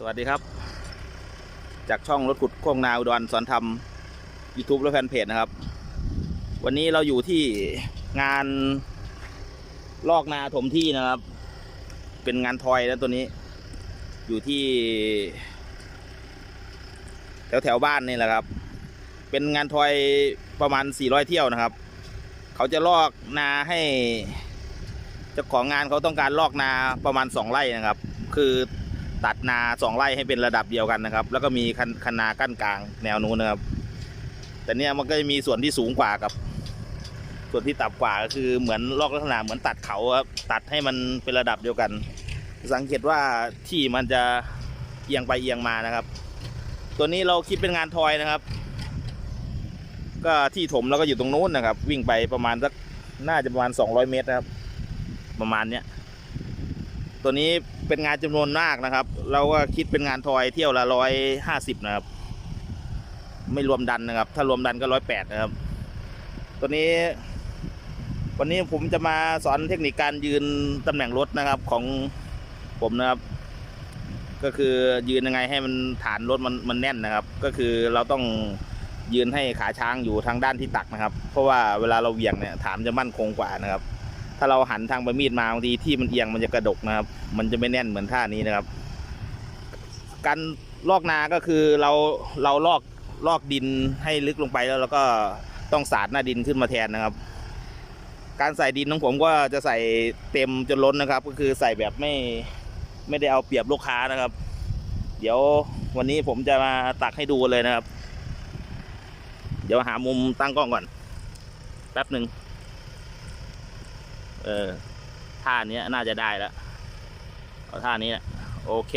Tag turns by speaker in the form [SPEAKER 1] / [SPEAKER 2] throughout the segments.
[SPEAKER 1] สวัสดีครับ จากช่องรถขุดโค้งนาอุดรสอนธรรม YouTube และแฟนเพจนะครับ วันนี้เราอยู่ที่งานลอกนาถมที่นะครับ เป็นงานทอยนะตัวนี้ อยู่ที่ แถวแถวบ้านนี่แหละครับ เป็นงานทอยประมาณ 400 เที่ยวนะครับ เขาจะลอกนาให้เจ้าของงานเขาต้องการลอกนาประมาณ 2 ไร่นะครับ คือ ตัดนาสองไร่ให้เป็นระดับเดียวกันนะครับ แล้วก็มีคันคนนากั้นกลางแนวนู้นนะครับ แต่เนี่ยมันก็จะมีส่วนที่สูงกว่ากับ ส่วนที่ต่ำกว่าก็คือเหมือนลอกลักษณะเหมือนตัดเขาครับตัดให้มันเป็นระดับเดียวกัน สังเกตว่าที่มันจะเอียงไปเอียงมานะครับ ตัวนี้เราคิดเป็นงานทอยนะครับ ก็ที่ถมแล้วก็อยู่ตรงนู้นนะครับ วิ่งไปประมาณสักน่าจะประมาณ 200 เมตรนะครับ ประมาณเนี้ย ตัวนี้เป็นงานจำนวนมากนะครับ เราก็คิดเป็นงานทอยเที่ยวละร้อยห้าสิบนะครับ ไม่รวมดันนะครับ ถ้ารวมดันก็ร้อยแปดนะครับ ตัวนี้ วันนี้ผมจะมาสอนเทคนิคการยืนตำแหน่งรถนะครับของผมนะครับ ก็คือยืนยังไงให้มันฐานรถมันมันแน่นนะครับ ก็คือเราต้องยืนให้ขาช้างอยู่ทางด้านที่ตักนะครับ เพราะว่าเวลาเราเหวี่ยงเนี่ยฐานจะมั่นคงกว่านะครับ ถ้าเราหันทางใบมีดมาบางทีที่มันเอียงมันจะกระดกนะครับ มันจะไม่แน่นเหมือนท่านี้นะครับ การลอกนาก็คือเราเราลอกลอกดินให้ลึกลงไปแล้วเราก็ต้องสาดหน้าดินขึ้นมาแทนนะครับ การใส่ดินของผมก็จะใส่เต็มจนล้นนะครับ ก็คือใส่แบบไม่ไม่ได้เอาเปรียบลูกค้านะครับ เดี๋ยววันนี้ผมจะมาตักให้ดูเลยนะครับ เดี๋ยวหามุมตั้งกล้องก่อน แป๊บหนึ่ง เออท่านี้น่าจะได้แล้วเอาท่านี้นะโอเค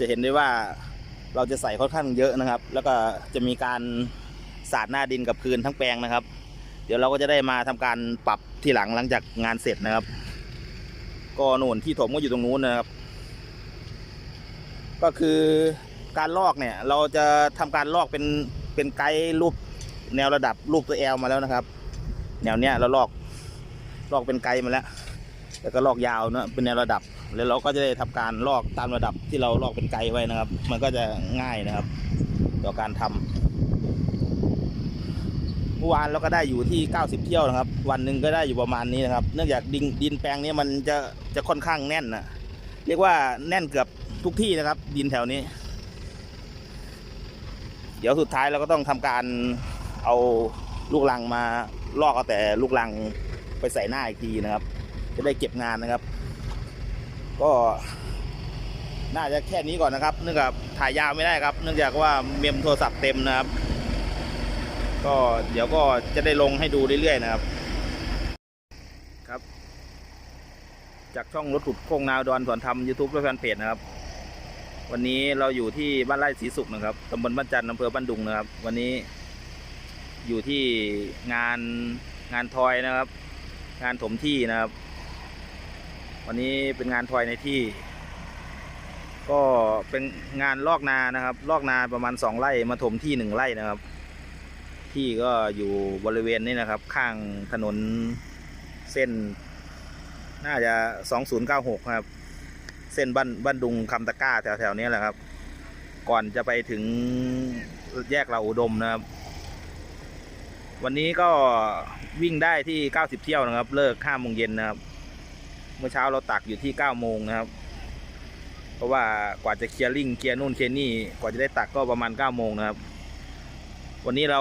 [SPEAKER 1] จะเห็นได้ว่าเราจะใส่ค่อนข้างเยอะนะครับ แล้วก็จะมีการสาดหน้าดินกับพื้นทั้งแปลงนะครับ เดี๋ยวเราก็จะได้มาทำการปรับที่หลังหลังจากงานเสร็จนะครับ ก็โน่นที่ถมก็อยู่ตรงนู้นนะครับ ก็คือการลอกเนี่ย เราจะทำการลอกเป็นเป็นไกด์รูปแนวระดับรูปตัวแอลมาแล้วนะครับ แนวเนี้ยเราลอกลอกเป็นไกด์มาแล้ว แล้วก็ลอกยาวเนะเป็นแนวระดับ แล้วเราก็จะได้ทำการลอกตามระดับที่เราลอกเป็นไกด์ไว้นะครับ มันก็จะง่ายนะครับ ต่อการทำเมื่อวานเราก็ได้อยู่ที่ 90 เที่ยวนะครับ วันหนึ่งก็ได้อยู่ประมาณนี้นะครับ เนื่องจากดินดินแปลงนี้มันจะจะค่อนข้างแน่นนะเรียกว่าแน่นเกือบทุกที่นะครับ ดินแถวนี้ เดี๋ยวสุดท้ายเราก็ต้องทำการเอาลูกลังมาลอกเอาแต่ลูกลังไปใส่หน้าอีกทีนะครับ จะได้เก็บงานนะครับ ก็น่าจะแค่นี้ก่อนนะครับ เนื่องจากถ่ายยาวไม่ได้ครับ เนื่องจากว่าเมมโทรศัพท์เต็มนะครับ ก็เดี๋ยวก็จะได้ลงให้ดูเรื่อยๆนะครับ ครับ จากช่องรถขุดโค้งนาวดอนสวนธรรมยูทูบและแฟนเพจนะครับ วันนี้เราอยู่ที่บ้านไร่ศรีสุขนะครับตำบลบ้านจันทร์อำเภอบ้านดุงนะครับ วันนี้อยู่ที่งานงานทอยนะครับ งานถมที่นะครับ วันนี้เป็นงานทอยในที่ ก็เป็นงานลอกนานะครับ ลอกนาประมาณสองไร่มาถมที่หนึ่งไร่นะครับ ที่ก็อยู่บริเวณนี้นะครับ ข้างถนนเส้น น่าจะสองศูนย์เก้าหกครับ เส้นบ้านบ้านดุงคำตะก้าแถวแถวๆนี้แหละครับ ก่อนจะไปถึงแยกเราอุดมนะครับ วันนี้ก็วิ่งได้ที่ 90 เที่ยวนะครับ เลิก5โมงเย็นนะครับ เมื่อเช้าเราตักอยู่ที่9โมงนะครับ เพราะว่ากว่าจะเคลียร์ลิงเคลียร์นู่นเคลียร์นี่กว่าจะได้ตักก็ประมาณ9โมงนะครับ วันนี้เรา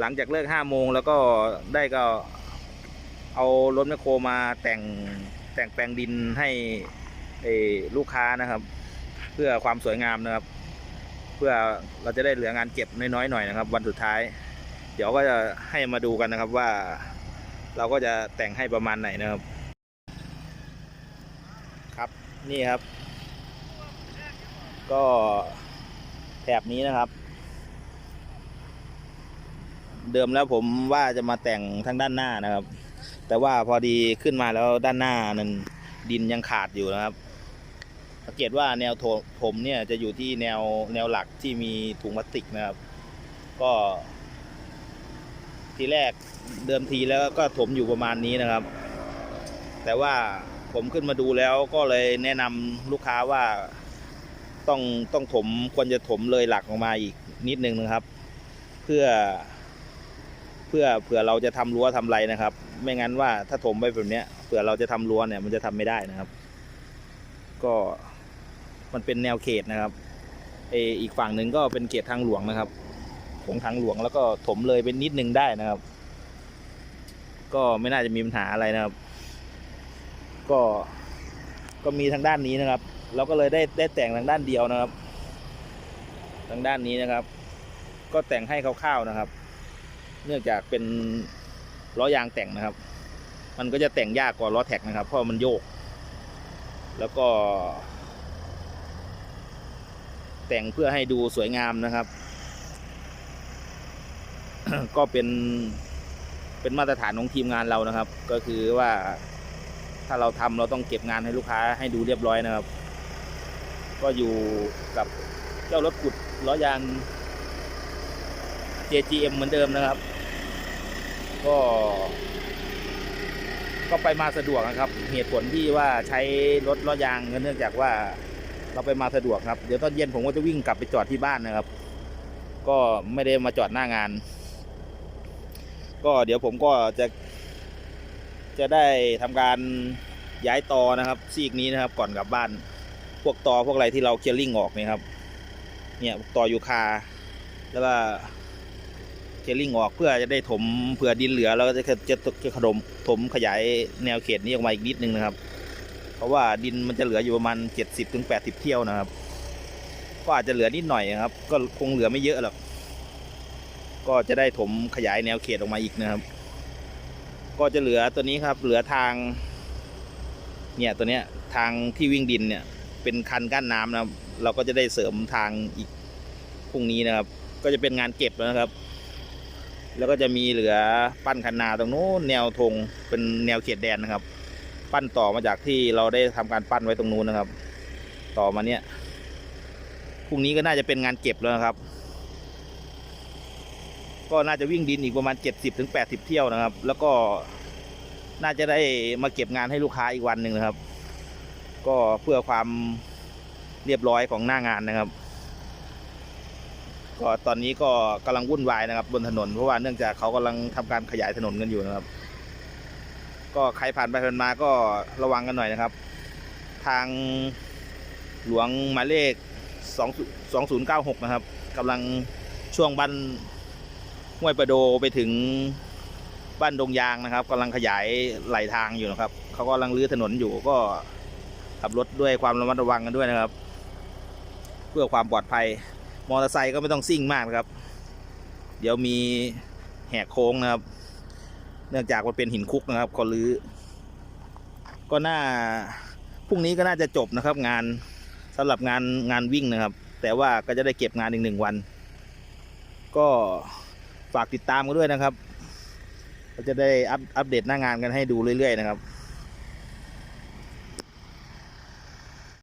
[SPEAKER 1] หลังจากเลิก5โมงแล้วก็ได้ก็เอารถแมคโครมาแต่งแต่งแปลงดินให้ลูกค้านะครับ เพื่อความสวยงามนะครับ เพื่อเราจะได้เหลืองานเก็บน้อยๆหน่อยนะครับ วันสุดท้าย เดี๋ยวก็จะให้มาดูกันนะครับว่า เราก็จะแต่งให้ประมาณไหนนะครับ นี่ครับ ก็แถบนี้นะครับ เดิมแล้วผมว่าจะมาแต่งทางด้านหน้านะครับ แต่ว่าพอดีขึ้นมาแล้วด้านหน้านั้นดินยังขาดอยู่นะครับสังเกตว่าแนวโถผมเนี่ยจะอยู่ที่แนวแนวหลักที่มีถุงพลาสติกนะครับ ก็ ทีแรกเดิมทีแล้วก็ถมอยู่ประมาณนี้นะครับ แต่ว่า ผมขึ้นมาดูแล้วก็เลยแนะนำลูกค้าว่าต้องต้องถมควรจะถมเลยหลักออกมาอีกนิดนึงนะครับ เพื่อ เพื่อเผื่อเราจะทำรั้วทำไรนะครับ ไม่งั้นว่าถ้าถมไปแบบเนี้ยเผื่อเราจะทำรั้วเนี่ยมันจะทำไม่ได้นะครับ ก็มันเป็นแนวเขตนะครับเอออีกฝั่งหนึ่งก็เป็นเขตทางหลวงนะครับของทางหลวงแล้วก็ถมเลยเป็นนิดนึงได้นะครับ ก็ไม่น่าจะมีปัญหาอะไรนะครับ ก็ก็มีทางด้านนี้นะครับ เราก็เลยได้ได้แต่งทางด้านเดียวนะครับ ทางด้านนี้นะครับ ก็แต่งให้คร่าวๆนะครับ เนื่องจากเป็นล้อยางแต่งนะครับ มันก็จะแต่งยากกว่าล้อแท็กนะครับ เพราะมันโยก แล้วก็ แต่งเพื่อให้ดูสวยงามนะครับ ก็เป็นเป็นมาตรฐานของทีมงานเรานะครับ ก็คือว่า ถ้าเราทำเราต้องเก็บงานให้ลูกค้าให้ดูเรียบร้อยนะครับ ก็อยู่กับเจ้ารถขุดล้อยาง JGM เหมือนเดิมนะครับ ก็ ก็ไปมาสะดวกนะครับ เหตุผลที่ว่าใช้รถล้อยางเนื่องจากว่าเราไปมาสะดวกครับ เดี๋ยวตอนเย็นผมก็จะวิ่งกลับไปจอดที่บ้านนะครับ ก็ไม่ได้มาจอดหน้างาน ก็เดี๋ยวผมก็จะ จะได้ทำการย้ายตอนะครับ ซีกนี้นะครับก่อนกลับบ้าน พวกตอพวกอะไรที่เราเคลียร์ลิงออกเนี่ยครับ เนี่ยตอยูคาแล้วก็เคลียร์ลิงออกเพื่อจะได้ถมเผื่อดินเหลือแล้วก็จะจะจะขดมถมขยายแนวเขตนี้ออกมาอีกนิดนึงนะครับ เพราะว่าดินมันจะเหลืออยู่ประมาณเจ็ดสิบถึงแปดสิบเที่ยวนะครับ ก็อาจจะเหลือนิดหน่อยนะครับ ก็คงเหลือไม่เยอะหรอกก็จะได้ถมขยายแนวเขตออกมาอีกนะครับ ก็จะเหลือตัวนี้ครับ เหลือทาง เนี่ยตัวเนี้ยทางที่วิ่งดินเนี่ย เป็นคันกั้นน้ำนะเราก็จะได้เสริมทางอีกพรุ่งนี้นะครับ ก็จะเป็นงานเก็บแล้วนะครับ แล้วก็จะมีเหลือปั้นคันนาตรงนู้นแนวธงเป็นแนวเขตแดนนะครับ ปั้นต่อมาจากที่เราได้ทำการปั้นไว้ตรงนู้นนะครับ ต่อมาเนี้ยพรุ่งนี้ก็น่าจะเป็นงานเก็บแล้วนะครับ ก็น่าจะวิ่งดินอีกประมาณ 70-80ถึง80 เที่ยวนะครับ แล้วก็น่าจะได้มาเก็บงานให้ลูกค้าอีกวันหนึ่งนะครับ ก็เพื่อความเรียบร้อยของหน้างานนะครับ ก็ตอนนี้ก็กำลังวุ่นวายนะครับ บนถนนเพราะว่าเนื่องจากเขากำลังทำการขยายถนนกันอยู่นะครับ ก็ใครผ่านไปผ่านมาก็ระวังกันหน่อยนะครับ ทางหลวงหมายเลข 2 2096 นะครับกำลังช่วงบ้าน ห้วยประโดไปถึงบ้านดงยางนะครับกำลังขยายไหลทางอยู่นะครับเขากำลังรื้อถนนอยู่ก็ขับรถด้วยความระมัดระวังกันด้วยนะครับ เพื่อความปลอดภัย มอเตอร์ไซค์ก็ไม่ต้องซิ่งมากนะครับ เดี๋ยวมีแหกโค้งนะครับ เนื่องจากมันเป็นหินคุกนะครับก็รื้อก็น่าพรุ่งนี้ก็น่าจะจบนะครับ งานสำหรับงานงานวิ่งนะครับ แต่ว่าก็จะได้เก็บงานอีกหนึ่งวัน ก็ ฝากติดตามกันด้วยนะครับ เราจะได้อัปอัปเดตหน้างานกันให้ดูเรื่อยๆนะครับ